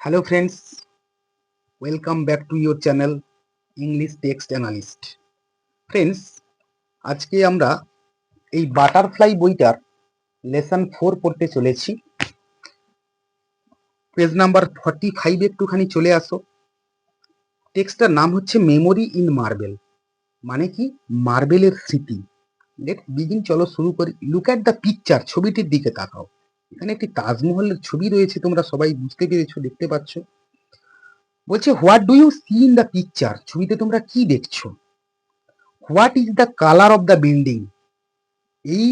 Hello friends, welcome back to your channel English Text Analyst. Friends আজকে আমরা এই butterfly বইটার লেসন ফোর পড়তে চলেছি। পেজ নাম্বার ফর্টি ফাইভ একটুখানি চলে আসো। টেক্সটার নাম হচ্ছে মেমোরি ইন মার্বেল মানে কি? মার্বেলের স্মৃতি। লেট বিগিন চলো শুরু করি। লুক অ্যাট দ্য পিকচার ছবিটির দিকে তাকাও। এখানে একটি তাজমহলের ছবি রয়েছে, তোমরা সবাই বুঝতে পেরেছ, দেখতে পাচ্ছ। বলছে what do you see in the picture ছবিতে তোমরা কি দেখছ? What is the colour of the building এই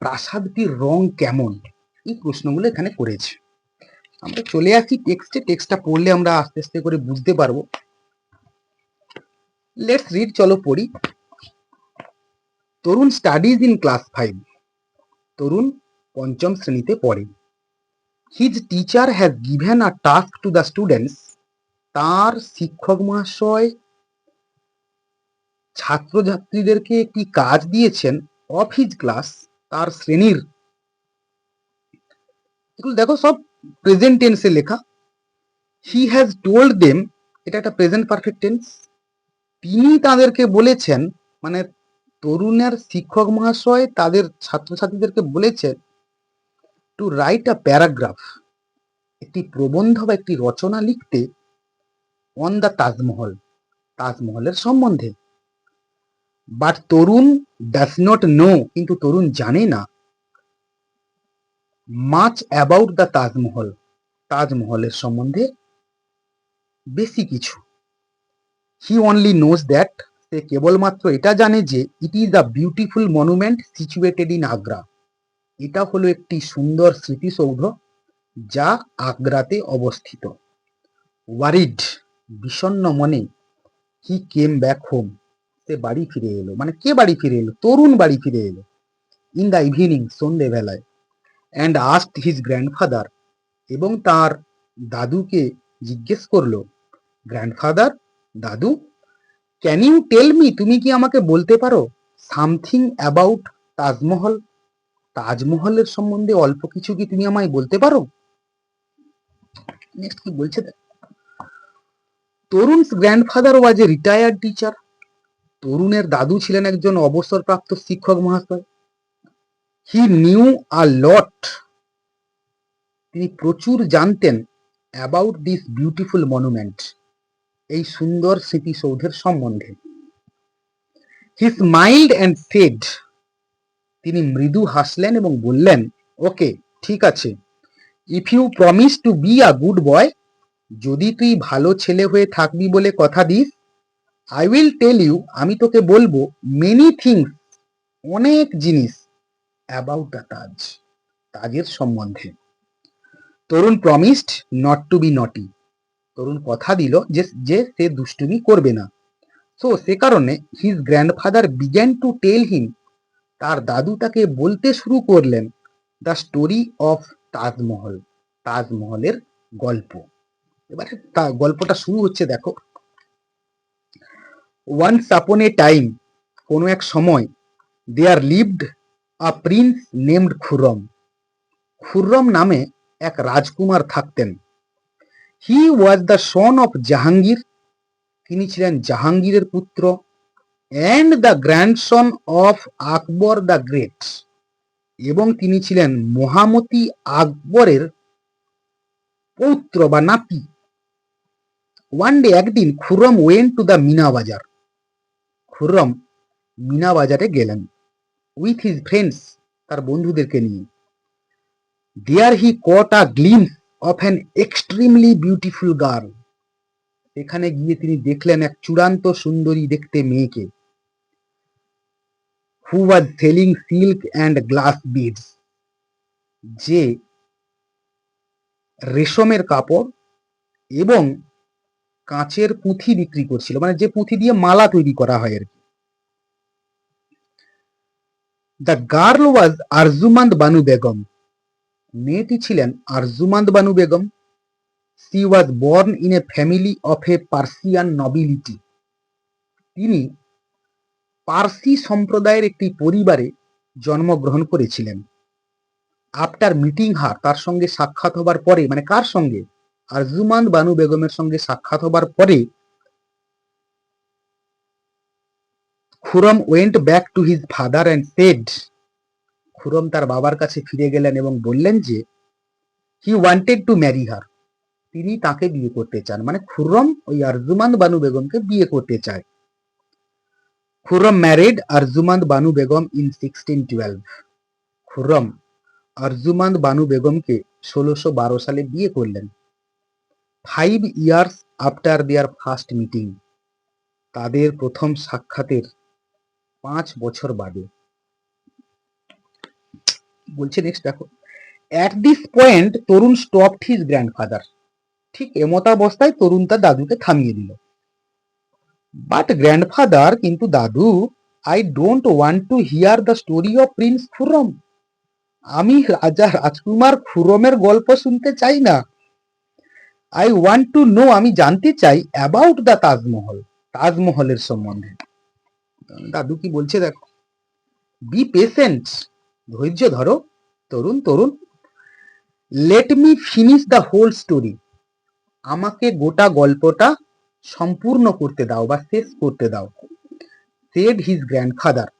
প্রাসাদটির রং কেমন? এই প্রশ্নগুলো এখানে করেছে। আমরা চলে আসি টেক্সটে। টেক্সটটা পড়লে আমরা আস্তে আস্তে করে বুঝতে পারব। লেটস রিড চলো পড়ি। Tarun studies in class five Tarun পঞ্চম শ্রেণীতে পড়ে। His teacher has given a task to the students তার শিক্ষক মহাশয় ছাত্রছাত্রীদেরকে একটি কাজ দিয়েছেন অফ হিজ ক্লাস তার শ্রেণির। দেখো সব প্রেজেন্ট টেন্সে লেখা। হি হ্যাজ টোল্ড দেম এটা একটা প্রেজেন্ট পারফেক্ট টেন্স তিনি তাদেরকে বলেছেন মানে তরুণের শিক্ষক মহাশয় তাদের ছাত্রছাত্রীদেরকে বলেছেন টু রাইট আ প্যারাগ্রাফ একটি প্রবন্ধ বা একটি রচনা লিখতে অন দ্য তাজমহল, তাজমহলের সম্বন্ধে। But Tarun does not know কিন্তু তরুণ জানে না মাচ অ্যাবাউট দ্য তাজমহল, তাজমহলের সম্বন্ধে বেশি কিছু। হি অনলি নোজ দ্যাট সে কেবলমাত্র এটা জানে যে it is the beautiful monument situated in Agra এটা হলো একটি সুন্দর স্মৃতিসৌধ যা আগ্রাতে অবস্থিত। ওয়ারিড, বিষণ্ণ মনে হি কেম ব্যাক হোম সে বাড়ি ফিরে এলো। মানে কে বাড়ি ফিরে এলো? তরুণ বাড়ি ফিরে এলো। ইন দ্য ইভিনিং সন্ধেবেলায় অ্যান্ড আস্ট হিজ গ্র্যান্ডফাদার এবং তার দাদুকে জিজ্ঞেস করল গ্র্যান্ডফাদার দাদু ক্যান ইউ টেল মি তুমি কি আমাকে বলতে পারো? সামথিং অ্যাবাউট তাজমহল তাজমহলের সম্বন্ধে অল্প কিছু কি তুমি আমায় বলতে পারো? নেক্সট কি বলছে Tarun's grandfather was a retired teacher তরুণের দাদু ছিলেন একজন অবসরপ্রাপ্ত শিক্ষক মহাশয়। হি নিউ আ লট তিনি প্রচুর জানতেন অ্যাবাউট দিস বিউটিফুল মনুমেন্ট এই সুন্দর স্মৃতিসৌধের সম্বন্ধে। হি স্মাইল্ড অ্যান্ড সেড তিনি মৃদু হাসলেন এবং বললেন, ওকে, ঠিক আছে। If you promise to be a good boy যদি তুই ভালো ছেলে হয়ে থাকবি বলে কথা this I will tell you আমি তোকে বলব মেনি থিংস অনেক জিনিস অ্যাবাউট দ্য তাজ তাজের সম্বন্ধে। Tarun promised not to be naughty Tarun কথা দিল যে যে সে দুষ্টুমি করবে না। সো সে কারণে his grandfather began to tell him তার দাদু তাকে বলতে শুরু করলেন দ্য স্টোরি অফ তাজমহল তাজমহলের গল্প। এবারে তা গল্পটা শুরু হচ্ছে দেখো। ওয়ান্স আপন এ টাইম, কোনো এক সময়, there lived a prince named Khurram. Khurram নামে এক রাজকুমার থাকতেন। He was the son of Jahangir. তিনি ছিলেন জাহাঙ্গীরের পুত্র। And the grandson of Akbar the great এবং তিনি ছিলেন মহামতি আকবরের পৌত্র বা নাতি। ওয়ান ডে একদিন Khurram went to the Meena Bazaar Khurram Meena বাজারে গেলেন উইথ হিজ ফ্রেন্ডস তার বন্ধুদেরকে নিয়ে। There he caught a glimpse of an extremely beautiful girl এখানে গিয়ে তিনি দেখলেন এক চূড়ান্ত সুন্দরী দেখতে মেয়েকে। Who was selling silk and glass beads যে রেশমের কাপড় এবং কাঁচের পুঁথি বিক্রি করছিল মানে যে পুঁথি দিয়ে মালা তৈরি করা হয় আর কি। The girl was Arjumand Banu Begum মেয়েটি ছিলেন Arjumand Banu Begum she was born in a family of a Persian nobility তিনি পার্সি সম্প্রদায়ের একটি পরিবারে জন্মগ্রহণ করেছিলেন। আফটার মিটিং হার তার সঙ্গে সাক্ষাৎ হবার পরে মানে কার সঙ্গে? আরজুমান বানু বেগমের সঙ্গে সাক্ষাৎ হবার পরে Khurram went back to his father and said Khurram তার বাবার কাছে ফিরে গেলেন এবং বললেন যে he wanted to marry her তিনি তাকে বিয়ে করতে চান। মানে খুরম ওই আরজুমান্দ বানু বেগমকে বিয়ে করতে চায়। Married Arjumand Banu Begum in sixteen twelve Khurram Arjumand Banu বেগমকে ষোলোশো বারো সালে বিয়ে করলেন। Five years after their first meeting তাদের প্রথম সাক্ষাতের পাঁচ বছর বাদে। বলছে নেক্সট দেখো। At this point Tarun stopped his grandfather ঠিক এমতাবস্থায় তরুণ তার দাদুকে থামিয়ে দিল। বাট গ্র্যান্ডফাদার কিন্তু দাদু I don't want to hear the story of prince Khurram আমি রাজা রাজকুমার খুরমের গল্প শুনতে চাই না। আই ওয়ান্ট টু নো আমি জানতে চাই অ্যাবাউট দ্য তাজমহল, তাজমহলের সম্বন্ধে। দাদু কি বলছে দেখো? বি পেশেন্ট ধৈর্য ধরো। Tarun Tarun let me finish the whole story আমাকে গোটা গল্পটা সম্পূর্ণ করতে দাও বা শেষ করতে দাও। সেড হিজ গ্র্যান্ডফাদার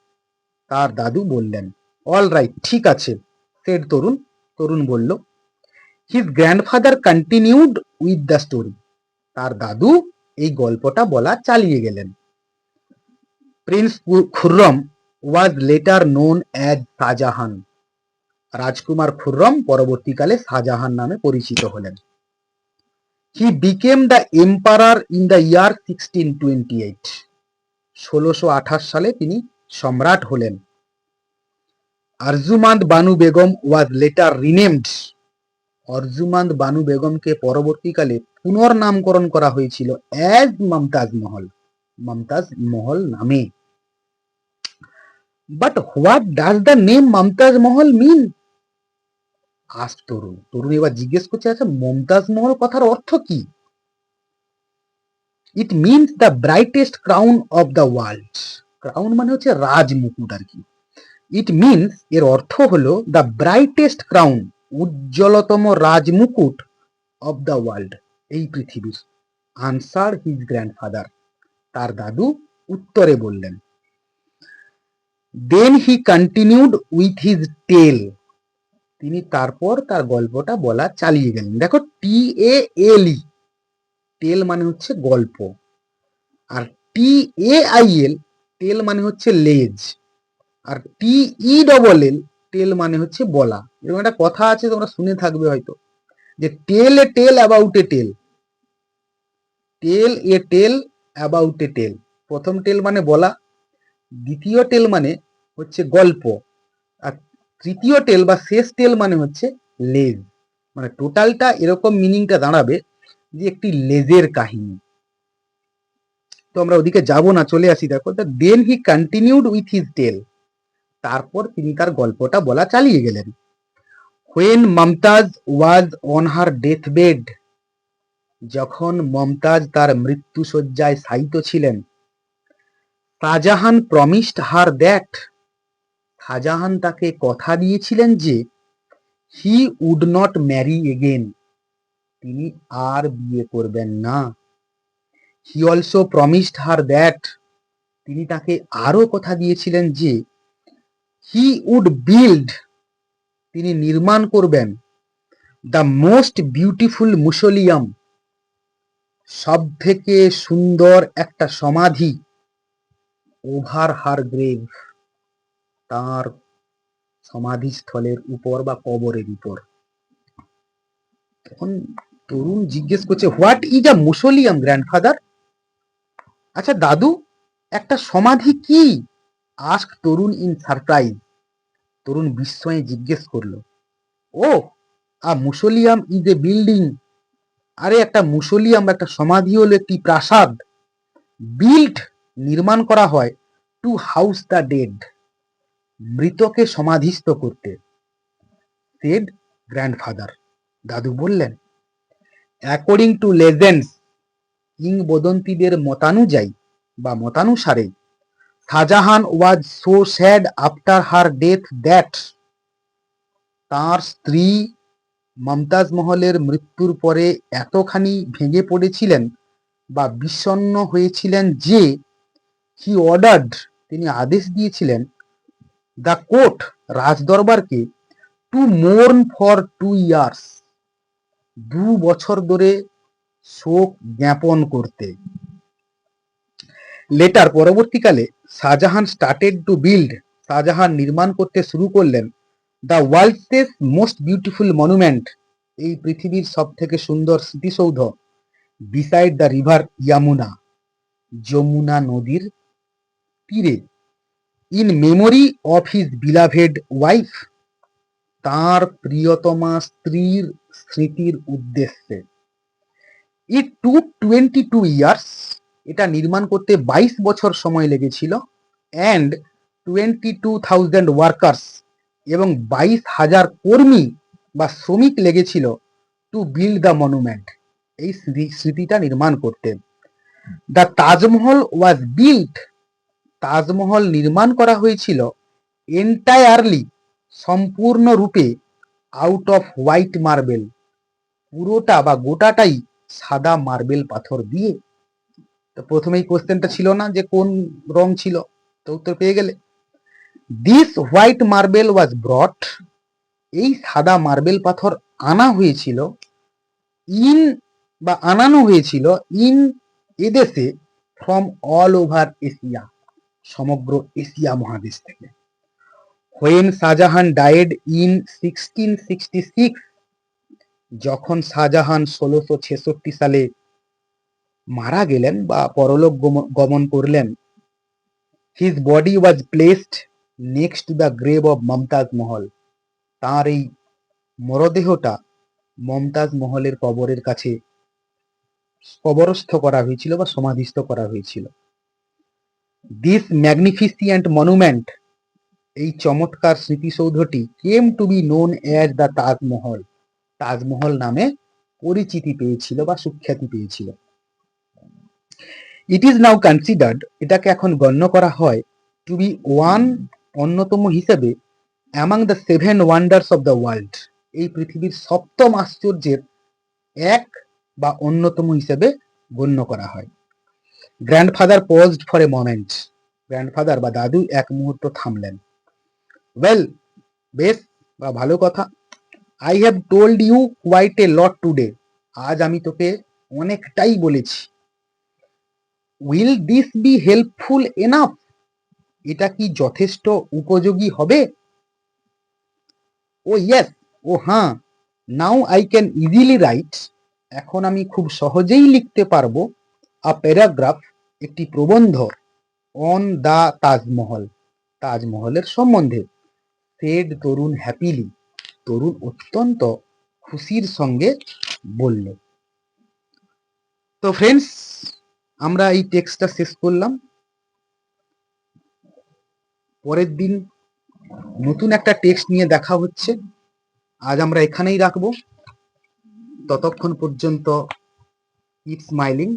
তার দাদু বললেন অল রাইট ঠিক আছে। সেড তরুণ তরুণ বলল his grandfather continued with the story তার দাদু এই গল্পটা বলা চালিয়ে গেলেন। Prince Khurram was later known as Shah Jahan রাজকুমার খুররম পরবর্তীকালে শাহজাহান নামে পরিচিত হলেন। He became the emperor in the year sixteen twenty eight ষোলোশো আঠাশ সালে তিনি সম্রাট হলেন। Arjumand Banu Begum was later renamed Arjumand Banu বেগমকে পরবর্তীকালে পুনর্নামকরণ করা হয়েছিল অ্যাজ মমতাজ মহল মমতাজ মহল নামে। But what does the name Mumtaz Mahal mean আজ তরুণ তরুণ এবার জিজ্ঞেস করছে আচ্ছা মমতাজ মহল কথার অর্থ কি? It means the brightest crown of the world crown মানে হচ্ছে রাজ মুকুট আর কি। ইট মিনস এর অর্থ হলো দ্য ব্রাইটেস্ট ক্রাউন উজ্জ্বলতম রাজমুকুট অফ দ্য ওয়ার্ল্ড এই পৃথিবীর। আনসার হিজ গ্র্যান্ডফাদার তার দাদু উত্তরে বললেন। Then he continued with his tale তিনি তারপর তার গল্পটা বলা চালিয়ে গেলেন। দেখো টি এ এল ই টেল মানে হচ্ছে গল্প। আর টি এ আই এল টেল মানে হচ্ছে লেজ। আর টি ই ডবল এল টেল মানে হচ্ছে বলা। এরকম একটা কথা আছে, তোমরা শুনে থাকবে হয়তো, যে tell a tale, about a tale. Tell a tale, about a tale. প্রথম টেল মানে বলা, দ্বিতীয় টেল মানে হচ্ছে গল্প। আর তৃতীয় টেল বা শেষ টেল মানে হচ্ছে লেজ মানে টোটালটা এরকম মিনিংটা দাঁড়াবে যে একটি লেজের কাহিনী। তো আমরা ওদিকে যাব না, চলে আসি দেখো। Then he continued with his tale তারপর তিনি তার গল্পটা বলা চালিয়ে গেলেন। When Mumtaz was on her death bed যখন মমতাজ তার মৃত্যুশয্যায় শায়িত ছিলেন Shah Jahan promised her that Shah Jahan তাকে কথা দিয়েছিলেন যে he would not marry again তিনি আর বিয়ে করবেন না। He also promised her that তিনি তাকে আরও কথা দিয়েছিলেন যে হি উড বিল্ড তিনি নির্মাণ করবেন। দ্য মোস্ট বিউটিফুল মুসোলিয়াম সব থেকে সুন্দর একটা সমাধি। ওভার হার গ্রেভ তার সমাধিস্থলের উপর বা কবরের উপর। তখন তরুণ জিজ্ঞেস করছে what is a mausoleum grandfather আচ্ছা দাদু, একটা সমাধি কি? Ask Tarun in surprise Tarun বিস্ময়ে জিজ্ঞেস করল ও আ মুসলিয়াম ইজ এ বিল্ডিং আরে, একটা মুসলিয়াম একটা সমাধি হলো একটি প্রাসাদ। বিল্ড নির্মাণ করা হয় টু হাউস দ্য ডেড মৃতকে সমাধিস্থ করতে। সেড গ্র্যান্ডফাদার দাদু বললেন অ্যাকর্ডিং টু লেজেন্ডস কিংবদন্তীদের মতানুযায়ী বা মতানুসারে, Shah Jahan was so sad after her death that তার স্ত্রী মমতাজ মহলের মৃত্যুর পরে এতখানি ভেঙে পড়েছিলেন বা বিষণ্ণ হয়েছিলেন যে হি অর্ডার্ড তিনি আদেশ দিয়েছিলেন the court রাজদরবারকে to mourn for two years দু বছর ধরে শোক জ্ঞাপন করতে। লেটার পরবর্তীকালে Shah Jahan started to build, Shah Jahan নির্মাণ করতে শুরু করলেন the world's most beautiful monument এই পৃথিবীর সব থেকে সুন্দর স্মৃতিসৌধ, beside the river Yamuna Yamuna নদীর তীরে। In memory of his beloved wife তার প্রিয়তমা স্ত্রীর স্মৃতির উদ্দেশ্যে। It took twenty two years এটা নির্মাণ করতে বাইশ বছর সময় লেগেছিল and twenty two thousand workers এবং বাইশ হাজার কর্মী বা শ্রমিক লেগেছিল টু বিল্ড দ্য মনুমেন্ট এই স্মৃতি- স্মৃতিটা নির্মাণ করতে। The Taj Mahal was built Taj Mahal নির্মাণ করা হয়েছিল এন্টায়ারলি সম্পূর্ণরূপে আউট অফ হোয়াইট মার্বেল পুরোটা বা গোটাটাই সাদা মার্বেল পাথর দিয়ে। তো প্রথমেই কোশ্চেনটা ছিল না যে কোন রং ছিল, তো উত্তর পেয়ে গেলে। This white marble was brought এই সাদা মার্বেল পাথর আনা হয়েছিল ইন বা আনানো হয়েছিল ইন এদেশে ফ্রম অল ওভার এশিয়া সমগ্র এশিয়া মহাদেশ থেকে। When Shahjahan died in sixteen sixty six যখন শাহজাহান ষোলোশো ছেষট্টি সালে মারা গেলেন বা পরলোক গমন করলেন his body was placed next to the grave of Mumtaz Mahal তার এই মরদেহটা মমতাজ মহলের কবরের কাছে কবরস্থ করা হয়েছিল বা সমাধিস্থ করা হয়েছিল। দিস ম্যাগনিফিসিয়েন্ট মনুমেন্ট এই চমৎকার স্মৃতিসৌধটি came to be known as the Taj Mahal Taj Mahal নামে পরিচিতি পেয়েছিল বা সুখ্যাতি পেয়েছিল। ইট ইজ নাও কনসিডার্ড এটাকে এখন গণ্য করা হয় টু বি ওয়ান অন্যতম হিসেবে among the seven wonders of the world এই পৃথিবীর সপ্তম আশ্চর্যের এক বা অন্যতম হিসেবে গণ্য করা হয়। Grandfather paused for a moment grandfather বা দাদু এক মুহূর্ত থামলেন। ওয়েল বেশ, বা ভালো কথা। I have told you quite a lot today আজ আমি তোকে অনেকটাই বলেছি। Will this be helpful enough এটা কি যথেষ্ট উপযোগী হবে? ও ইয়েস ও হ্যাঁ। Now I can easily write এখন আমি খুব সহজেই লিখতে পারব। আ প্যারাগ্রাফ একটি প্রবন্ধ অন দা তাজমহল তাজমহলের সম্বন্ধে। সেড তরুণ হ্যাপিলি তরুণ অত্যন্ত খুশির সঙ্গে বলল। তো ফ্রেন্ডস আমরা এই টেক্সটটা শেষ করলাম। পরের দিন নতুন একটা টেক্সট নিয়ে দেখা হচ্ছে। আজ আমরা এখানেই রাখব। ততক্ষণ পর্যন্ত keep smiling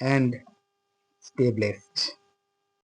and stay blessed.